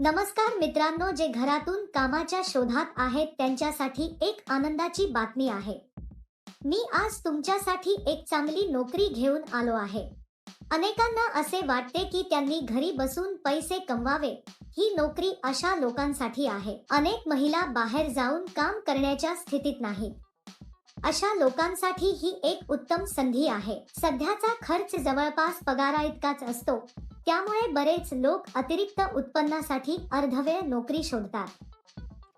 नमस्कार मित्रांनो जे घरातून कामाच्या शोधात आहेत त्यांच्यासाठी एक आनंदाची बातमी आहे. मी आज तुमच्यासाठी एक चांगली नोकरी घेऊन आलो आहे. अनेकांना असे वाटते की त्यांनी घरी बसून पैसे कमवावे. ही नोकरी अशा लोकांसाठी आहे. अनेक महिला बाहेर जाऊन काम करण्याच्या स्थितीत नाही. अशा लोकांसाठी ही एक उत्तम संधी आहे. सध्याचा खर्च जवळपास पगारा इतकाच असतो. त्यामुळे बरेच लोक अतिरिक्त उत्पन्नासाठी अर्धवेळ नोकरी शोधतात.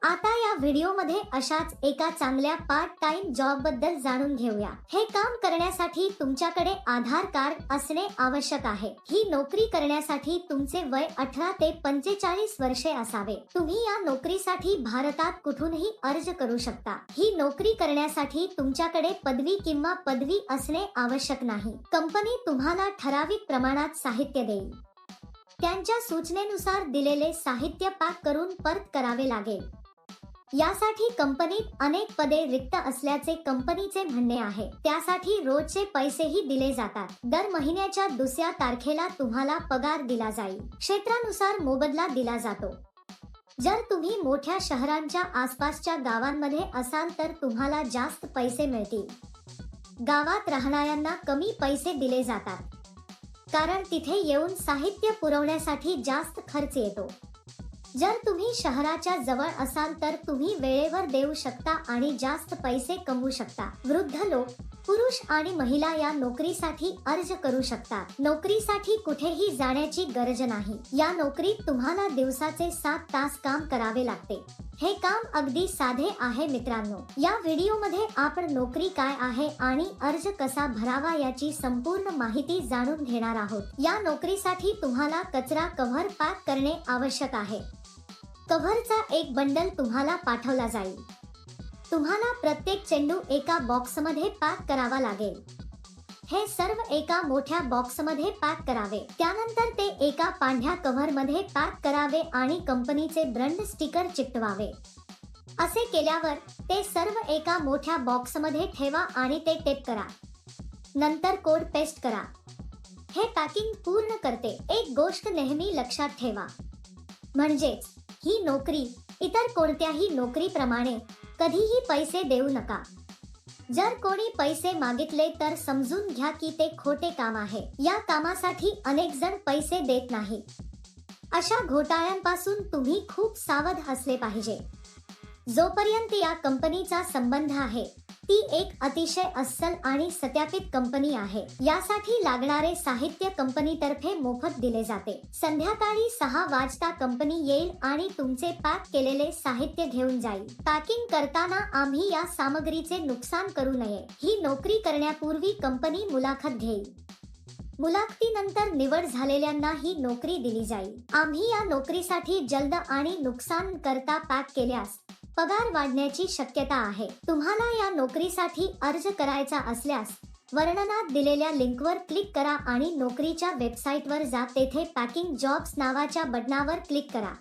आता या व्हिडिओमध्ये अशाच एका चांगल्या पार्ट टाइम जॉबबद्दल जाणून घेऊया. हे काम करण्यासाठी तुमच्याकडे आधार कार्ड असणे आवश्यक आहे. ही नोकरी करण्यासाठी तुमचे वय अठरा ते पंचेचाळीस वर्षे असावे. तुम्ही या नोकरीसाठी भारतात कुठूनही अर्ज करू शकता. ही नोकरी करण्यासाठी तुमच्याकडे पदवी किंवा पदवी असणे आवश्यक नाही. कंपनी तुम्हाला ठराविक प्रमाणात साहित्य देईल. त्यांच्या सूचनेनुसार दिलेले साहित्य पॅक करून परत करावे लागेल. यासाठी कंपनीत अनेक पदे रिक्त असल्याचे कंपनीचे म्हणणे आहे. त्यासाठी रोजचे पैसेही दिले जातात. दर महिन्याच्या दुसऱ्या तारखेला तुम्हाला पगार दिला जाईल. क्षेत्रानुसार मोबदला दिला जातो. जर तुम्ही मोठ्या शहरांच्या आसपासच्या गावांमध्ये असाल तर तुम्हाला जास्त पैसे मिळतील. गावात राहणाऱ्यांना कमी पैसे दिले जातात. कारण तिथे येऊन साहित्य पुरवण्यासाठी जास्त खर्च येतो. जर तुम्ही शहराच्या जवळ असाल तर तुम्ही वेळेवर देऊ शकता आणि जास्त पैसे कमवू शकता. वृद्ध लोक पुरुष आणि महिला या नोकरीसाठी अर्ज करू शकतात. नोकरीसाठी कुठेही जाण्याची गरज नाही. या नोकरीत तुम्हाला दिवसाचे सात तास काम करावे लागते. हे काम अगदी साधे आहे मित्रांनो. या व्हिडिओमध्ये आपण नोकरी काय आहे आणि अर्ज कसा भरावा याची संपूर्ण माहिती जाणून घेणार आहोत. या नोकरीसाठी तुम्हाला कचरा कव्हर पॅक करणे आवश्यक आहे. कव्हरचा एक बंडल तुम्हाला पाठवला जाईल. तुम्हाला प्रत्येक चेंडू एका बॉक्समध्ये पॅक करावा लागेल. हे सर्व एका मोठ्या बॉक्समध्ये पॅक करावे. त्यानंतर ते एका पांढऱ्या कव्हरमध्ये पॅक करावे आणि कंपनीचे ब्रँड स्टिकर चिकटवावे. असे केल्यावर ते सर्व एका मोठ्या बॉक्समध्ये ठेवा आणि ते टेप करा. नंतर कोड पेस्ट करा. हे पॅकिंग पूर्ण करते. एक गोष्ट नेहमी लक्षात ठेवा. म्हणजेच ही नोकरी इतर कोणत्याही नोकरीप्रमाणे कधीही पैसे देऊ नका. जर कोणी पैसे मागितले तर समजून घ्या की ते खोटे काम आहे. या कामासाठी अनेक जण पैसे देत नाही. अशा घोटाळ्यांपासून तुम्ही खूप सावध असले पाहिजे. जोपर्यंत या कंपनीचा संबंध आहे ती एक अतिशय अस्सल आणि सत्यापित कंपनी आहे. यासाठी लागणारे साहित्य कंपनीतर्फे मोफत दिले जाते. संध्याकाळी सहा वाजता कंपनी येईल आणि तुमचे पॅक केलेले साहित्य घेऊन जाईल. पॅकिंग करताना आम्ही या सामग्रीचे नुकसान करू नये. ही नोकरी करण्यापूर्वी कंपनी मुलाखत घेईल. मुलाखतीनंतर निवड झालेल्यांना ही नोकरी दिली जाईल. आम्ही या नोकरीसाठी जलद आणि नुकसान करता पॅक केल्यास पगार वाढण्याची शक्यता आहे. तुम्हाला या नोकरीसाठी अर्ज करायचा असल्यास वर्णनात दिलेल्या लिंकवर क्लिक करा आणि नोकरीच्या वेबसाईटवर जा. तेथे पॅकिंग जॉब्स नावाच्या बटनावर क्लिक करा.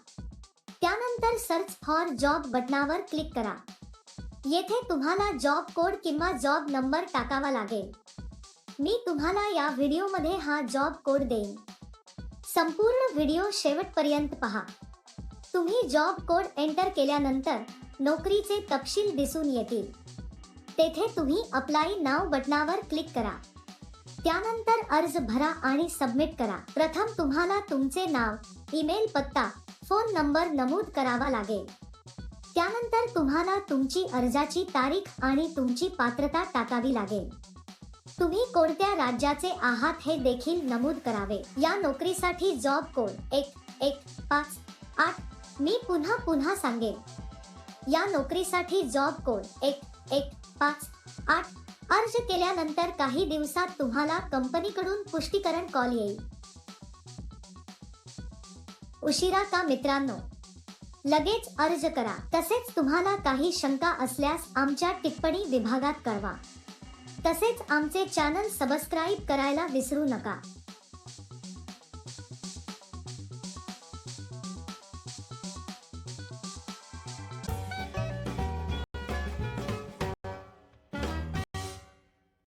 त्यानंतर सर्च फॉर जॉब बटनावर क्लिक करा. येथे तुम्हाला जॉब कोड किंवा जॉब नंबर टाकावा लागेल. मी तुम्हाला या व्हिडिओमध्ये हा जॉब कोड देईन. संपूर्ण व्हिडिओ शेवटपर्यंत पहा. तुम्ही जॉब कोड एंटर केल्यानंतर नोकरीचे तपशील दिसून येतील. तेथे तुम्ही अप्लाय नाव बटनावर क्लिक करा. त्यानंतर अर्ज भरा आणि सबमिट करा. प्रथम तुम्हाला तुमचे नाव ईमेल पत्ता फोन नंबर नमूद करावा लागेल. त्यानंतर तुम्हाला तुमची अर्जाची तारीख आणि तुमची पात्रता टाकावी लागेल. तुम्ही कोणत्या राज्याचे आहात हे देखील नमूद करावे. या नोकरीसाठी जॉब कोड एक एक पाच आठ. मी पुन्हा पुन्हा सांगेन. या नोकरीसाठी जॉब कोड एक एक पाच आठ. अर्ज केल्यानंतर काही दिवसात तुम्हाला कंपनीकडून पुष्टीकरण कॉल येईल. उशिरा का मित्रांनो? लगेच अर्ज करा. तसेच तुम्हाला काही शंका असल्यास आमच्या टिप्पणी विभागात कळवा. तसेच आमचे चॅनल सबस्क्राईब करायला विसरू नका.